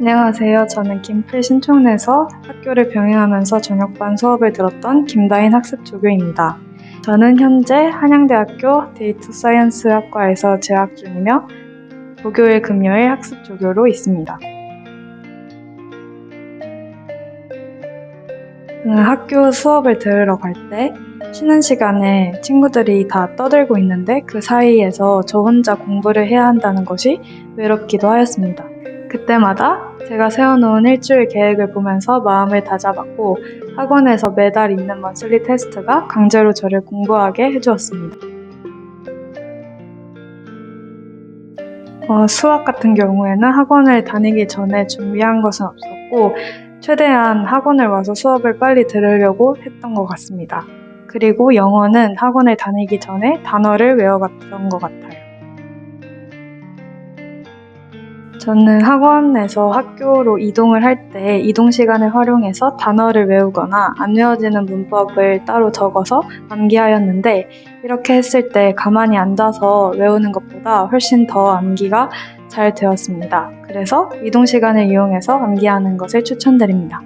안녕하세요. 저는 김필 신촌에서 학교를 병행하면서 저녁반 수업을 들었던 김다인 학습 조교입니다. 저는 현재 한양대학교 데이터 사이언스 학과에서 재학 중이며 목요일 금요일 학습 조교로 있습니다. 음, 학교 수업을 들으러 갈 때 쉬는 시간에 친구들이 다 떠들고 있는데 그 사이에서 저 혼자 공부를 해야 한다는 것이 외롭기도 하였습니다. 그때마다 제가 세워놓은 일주일 계획을 보면서 마음을 다잡았고 학원에서 매달 있는 먼슬리 테스트가 강제로 저를 공부하게 해주었습니다. 어, 수학 같은 경우에는 학원을 다니기 전에 준비한 것은 없었고 최대한 학원을 와서 수업을 빨리 들으려고 했던 것 같습니다. 그리고 영어는 학원을 다니기 전에 단어를 외워갔던 것 같아요. 저는 학원에서 학교로 이동을 할 때 이동 시간을 활용해서 단어를 외우거나 안 외워지는 문법을 따로 적어서 암기하였는데 이렇게 했을 때 가만히 앉아서 외우는 것보다 훨씬 더 암기가 잘 되었습니다. 그래서 이동 시간을 이용해서 암기하는 것을 추천드립니다.